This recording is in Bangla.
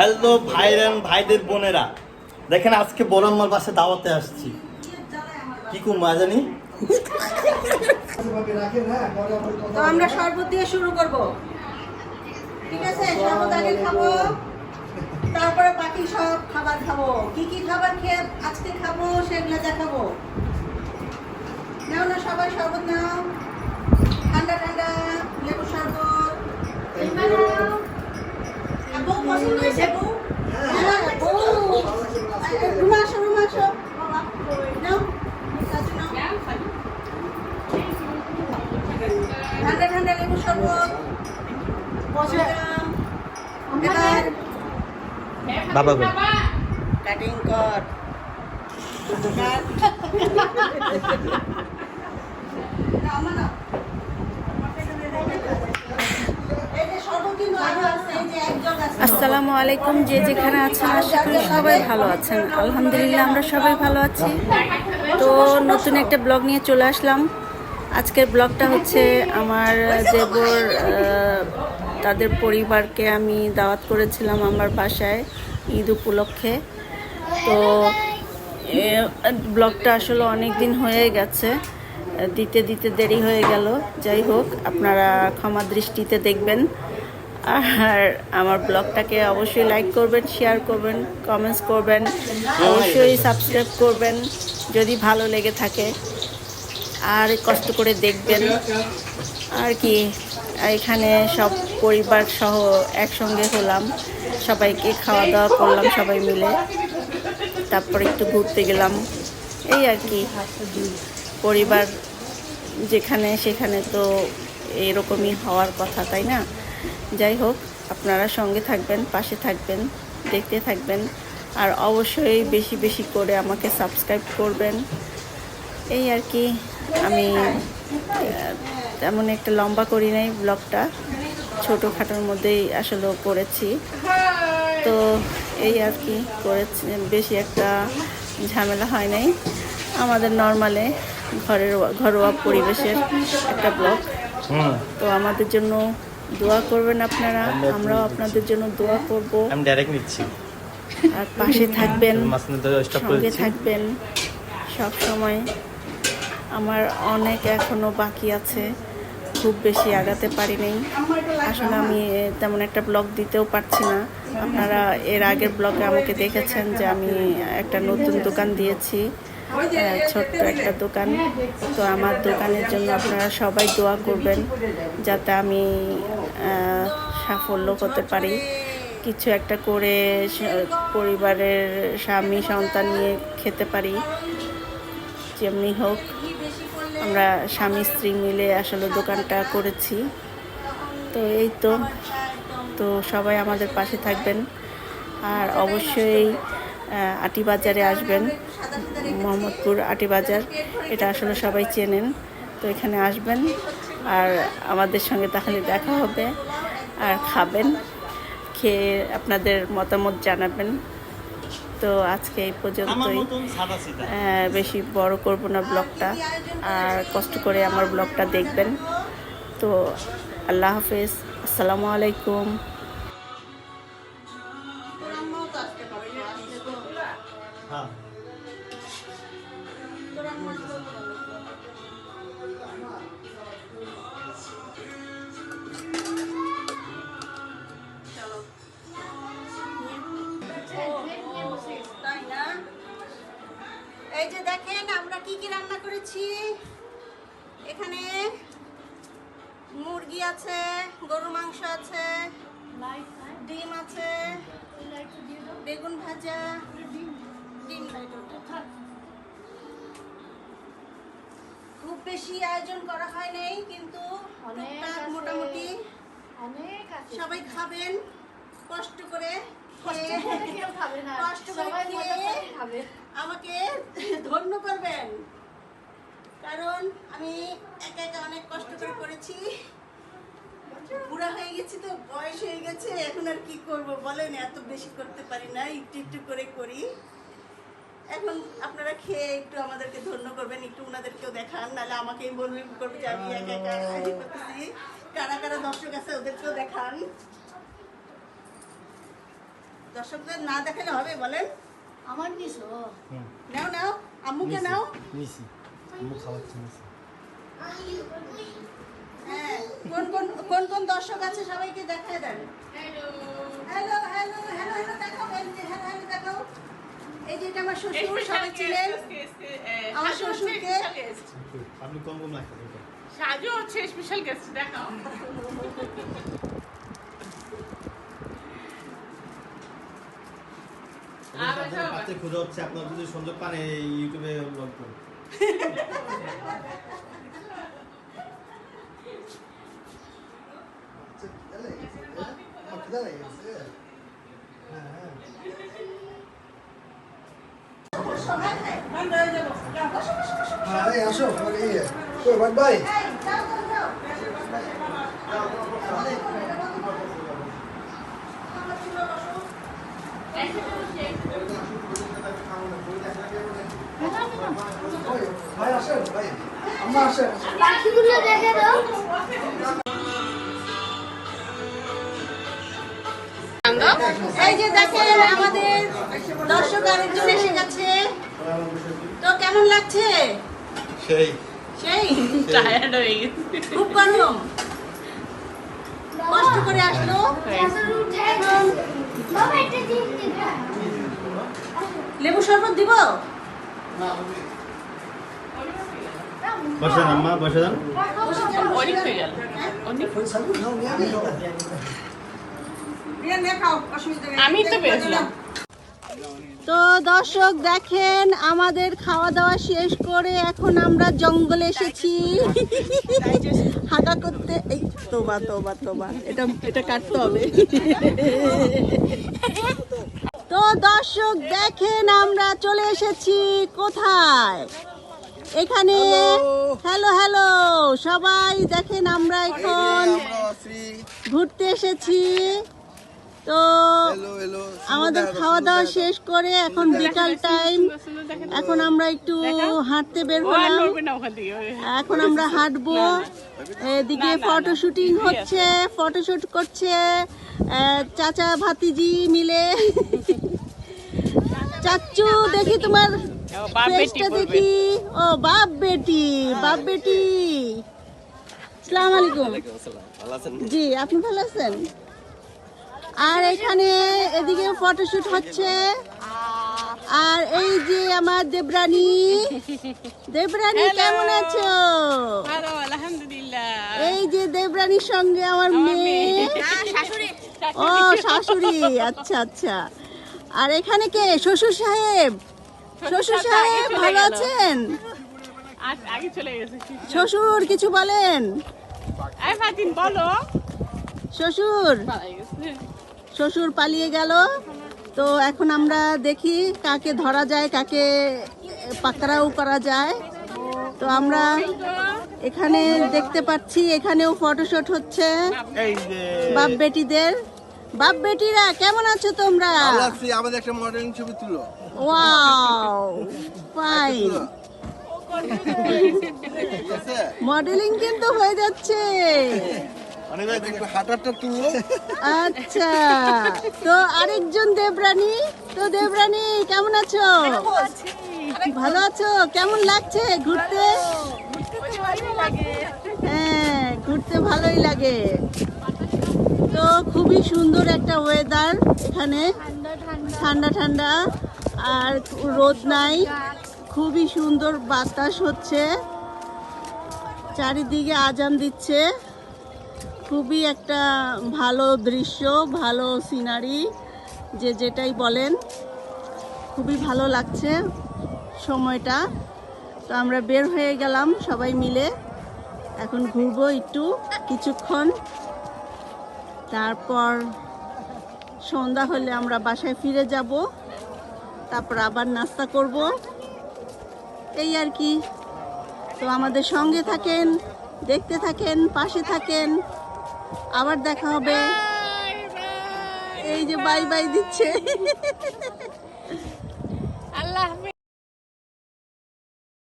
হ্যালো ভাইরান ভাইদের বোনেরা। দেখেন আজকে বড় আমার বাসে দাওয়াতে আসছি। কি কুম জানি তো আমরা শরবত দিয়ে শুরু করব। ঠিক আছে, শরবত আগে খাব, তারপরে বাকি সব খাবার খাব। কি কি খাবার খেয়ে আজকে খাব সেগুলো দেখাবো। নাও না সবাই শরবত নাও। ঠান্ডা ঠান্ডা লেবু শরবত। পছন্দ হয়েছে? বউ হ্যাঁ রুমা আসো রুমা আসো। নাও চাচু নাও। ঠান্ডা ঠান্ডা লেবু শরবত। এবার বাবা গো কাটিং কর আসসালামু আলাইকুম, যে যেখানে আছেন আশা সবাই ভালো আছেন। আলহামদুলিল্লাহ, আমরা সবাই ভালো আছি। তো নতুন একটা ব্লগ নিয়ে চলে আসলাম। আজকের ব্লগটা হচ্ছে আমার দেবর তাদের পরিবারকে আমি দাওয়াত করেছিলাম আমার বাসায় ঈদ উপলক্ষে। তো ব্লগটা আসলে অনেক দিন হয়ে গেছে। দিতে দিতে দেরি হয়ে গেল। যাই হোক, আপনারা ক্ষমা দৃষ্টিতে দেখবেন। আর আমার ব্লগটাকে অবশ্যই লাইক করবেন শেয়ার করবেন কমেন্টস করবেন, অবশ্যই সাবস্ক্রাইব করবেন যদি ভালো লেগে থাকে। আর কষ্ট করে দেখবেন। আর কি, এখানে সব পরিবার সহ একসঙ্গে হলাম, সবাইকে খাওয়া দাওয়া করলাম সবাই মিলে। তারপর একটু ঘুরতে গেলাম। এই আর কি, পরিবার যেখানে সেখানে তো এরকমই হওয়ার কথা, তাই না? যাই হোক আপনারা সঙ্গে থাকবেন পাশে থাকবেন দেখতে থাকবেন আর অবশ্যই বেশি বেশি করে আমাকে সাবস্ক্রাইব করবেন। এই আর কি আমি তেমন একটা লম্বা করি নাই ব্লগটা ছোটোখাটোর মধ্যেই আসলে করেছি। তো এই আর কি করেছি বেশি একটা ঝামেলা হয় নাই। আমাদের নর্মালে ঘরের ঘরোয়া পরিবেশের একটা ব্লগ তো আমাদের জন্য দোয়া করবেন আপনারা আমরাও আপনাদের জন্য দোয়া করব। আমি ডাইরেক্ট নিচ্ছি। আর পাশে থাকবেন সঙ্গে থাকবেন। সব সময় আমার অনেক এখনও বাকি আছে খুব বেশি আগাতে পারি নাই আসলে আমি তেমন একটা ব্লগ দিতেও পারছি না। আপনারা এর আগের ব্লগে আমাকে দেখেছেন যে আমি একটা নতুন দোকান দিয়েছি। ছোট্ট একটা দোকান। তো আমার দোকানের জন্য আপনারা সবাই দোয়া করবেন যাতে আমি সাফল্য করতে পারি। কিছু একটা করে পরিবারের স্বামী, সন্তান নিয়ে খেতে পারি। যেমনি হোক, আমরা স্বামী, স্ত্রী মিলে আসলে দোকানটা করেছি। তো এই তো। তো সবাই আমাদের পাশে থাকবেন। আর অবশ্যই আটি বাজারে আসবেন। মোহাম্মদপুর আটি বাজার। এটা আসলে সবাই চেনেন। তো এখানে আসবেন আর আমাদের সঙ্গে তাহলে দেখা হবে আর খাবেন খেয়ে আপনাদের মতামত জানাবেন। তো আজকে এই পর্যন্তই। বেশি বড় করব না ব্লগটা। আর কষ্ট করে আমার ব্লগটা দেখবেন। তো আল্লাহ হাফেজ। আসসালামু আলাইকুম। করেছি। এখানে মুরগি আছে গরু মাংস আছে ডিম আছে বেগুন ভাজা ডিম খুব বেশি আয়োজন করা হয় নাই কিন্তু মোটামুটি সবাই খাবেন কষ্ট করে কষ্ট করে আমাকে ধন্য করবেন। কারণ আমি একা একা অনেক কষ্ট করে করেছি বুড়া হয়ে গেছি তো বয়স হয়ে গেছে এখন আর কি করব বলেন এত বেশি করতে পারি না একটু একটু করে করি। এখন আপনারা খেয়ে একটু আমাদেরকে ধন্য করবেন একটু ওনাদেরকেও দেখান নাহলে আমাকেই বলবেন করবে যে আমি একা একা ই করতেছি। কারা কারা দর্শক আছে ওদেরকেও দেখান। দর্শকদের না দেখালে হবে বলেন? আমার নিছো? নাও নাও আম্মুকে নাও। নিছি। কোন কোন কোন কোন দর্শক আছে সবাইকে দেখায় দেন। হ্যালো হ্যালো হ্যালো হ্যালো দেখাও হ্যালো হ্যালো দেখাও। এই যে এটা আমার শ্বশুর সবাই ছিলেন। আমার শ্বশুরকে। আপনি কম কম রাখেন সাজু হচ্ছে স্পেশাল গেস্ট দেখাও। খোঁজা হচ্ছে আপনার যদি সংযোগ পান এই ইউটিউবে ব্লগ করুন। আরে আসো মানে ইয়ে কই ভাই ভাই ওই, ভাই আসেন ভাই আম্মা আসেন পাখিগুলো দেখে দাও এই যে দেখেন আমাদের দর্শক আরেকজন এসে গেছে। তো কেমন লাগছে? সেই। সেই? টায়ার্ড হয়ে গেছে। খুব গরম। কষ্ট করে আসলো। লেবু শরবত দিব? বসে আম্মা বসে যান অনেক হয়ে গেল অনেক আমি তো বেরোলাম। তো দর্শক দেখেন আমাদের খাওয়া দাওয়া শেষ করে এখন আমরা জঙ্গলে এসেছি। হাঁটা করতে এই তোবা তোবা তোবা। এটা এটা কাটতে হবে। তো দর্শক দেখেন আমরা চলে এসেছি কোথায়? এখানে হ্যালো হ্যালো সবাই দেখেন আমরা এখন ঘুরতে এসেছি। তো আমাদের খাওয়া দাওয়া শেষ করে এখন বিকাল টাইম এখন আমরা একটু হাঁটতে বের হলাম। এখন আমরা হাঁটবো। এদিকে ফটো শুটিং হচ্ছে ফটোশুট করছে। চাচা ভাতিজি মিলে। চাচ্চু দেখি তোমার ও, বাপ বেটি ফেসটা বলবে। দেখি। ও বাপ বেটি বাপ বেটি। সালাম আলাইকুম জি আপনি ভালো আছেন? আর এখানে এদিকে ফটোশুট হচ্ছে। আর এই যে আমার দেবরানী। দেবরানী কেমন আছো? আলহামদুলিল্লাহ। এই যে দেবরানীর সঙ্গে আমার মেয়ে। ও শাশুড়ি আচ্ছা আচ্ছা। আর এখানে কে? শ্বশুর সাহেব? শ্বশুর সাহেব ভালো আছেন? আজ আগে চলে গেছে। শ্বশুর কিছু বলেন? বলো। শ্বশুর শ্বশুর পালিয়ে গেল। তো এখন আমরা দেখি কাকে ধরা যায় কাকে পাকড়াও করা যায়। তো আমরা এখানে দেখতে পাচ্ছি এখানেও ফটোশুট হচ্ছে বাপ বেটিদের। বাপ বেটিরা কেমন আছো তোমরা? ভালো আছি আমাদের একটা মডেলিং ছবি তুলো। ওয়াও ফাইন মডেলিং কিন্তু হয়ে যাচ্ছে। আচ্ছা তো আরেকজন দেবরানী তো দেবরানী কেমন আছো? ভালো আছো? কেমন লাগছে ঘুরতে? হ্যাঁ ঘুরতে ভালোই লাগে। তো খুবই সুন্দর একটা ওয়েদার এখানে। ঠান্ডা ঠান্ডা। আর রোদ নাই। খুবই সুন্দর বাতাস হচ্ছে। চারিদিকে আজান দিচ্ছে। খুবই একটা ভালো দৃশ্য ভালো সিনারি যে যেটাই বলেন। খুবই ভালো লাগছে সময়টা। তো আমরা বের হয়ে গেলাম সবাই মিলে। এখন ঘুরবো একটু কিছুক্ষণ। তারপর সন্ধ্যা হলে আমরা বাসায় ফিরে যাব। তারপর আবার নাস্তা করব। এই আর কি। তো আমাদের সঙ্গে থাকেন, দেখতে থাকেন, পাশে থাকেন। আবার দেখা হবে। এই যে বাই বাই দিচ্ছে। আল্লাহ